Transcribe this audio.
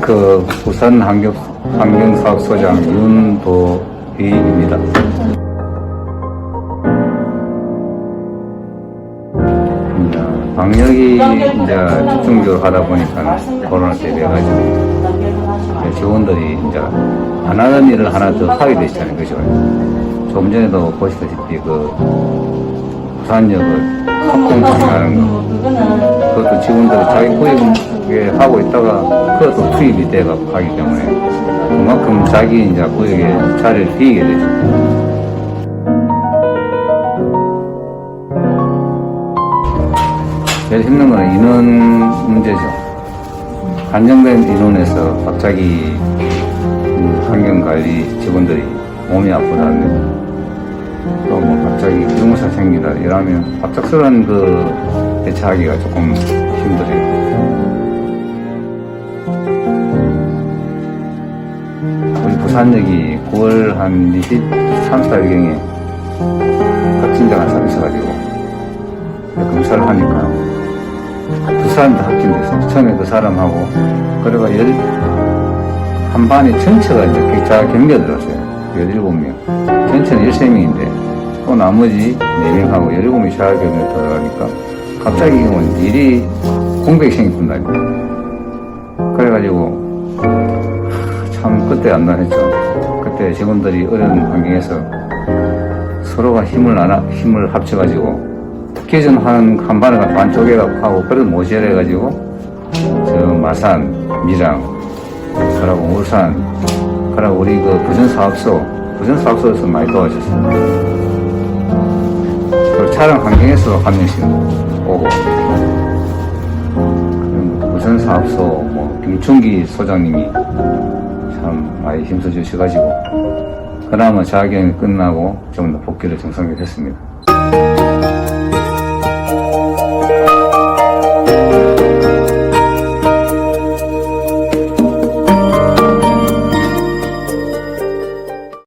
그 부산 환경, 환경사업소장 윤도희입니다. 방역이 이제 집중적으로 하다 보니까 코로나 때문에 가지고 이제 직원들이 이제 안 하는 일을 하나 더 하게 되잖아요. 그죠? 조금 전에도 보시다시피 그 부산역을 합동통하는 거. 그것도 직원들이 자기 구역에 하고 있다가 그것도 투입이 돼가 하기 때문에 그만큼 자기 이제 구역에 자리를 비게 되죠. 제일 힘든 거는 인원 문제죠. 한정된 인원에서 갑자기 음, 환경관리 직원들이 몸이 아프다면 또 뭐 갑자기 유무사 생기다 이러면 갑작스러운 그 대처하기가 조금 힘들어요. 우리 부산역이 9월 한 23, 4일경에 확진자가 한 사람 있어가지고 검사를 하니까 두 사람도 확진됐어요. 처음에 그 사람하고 그래가 열, 한 반에 전체가 이제 격자 경겨들었어요. 17명. 전체는 13명인데 또 나머지 4명하고 17명이 자가 격려 들어가니까 갑자기 이건 일이 공백이 생긴다니까. 그래가지고 참 그때 안단했죠. 그때 직원들이 어려운 환경에서 서로가 힘을 나눠 힘을 합쳐가지고 특기전 한, 한 반을 반 쪼개갖고 하고, 그래도 모자래가지고, 저 마산, 밀양, 그러고 울산, 그러고 우리 그 부전사업소, 부전사업소에서 많이 도와줬어요. 그리고 촬영 환경에서 한 명씩 오고, 그리고 부전사업소, 뭐, 김충기 소장님이 참 많이 힘써주셔가지고, 그나마 자격이 끝나고 좀 더 복귀를 정상적으로 했습니다.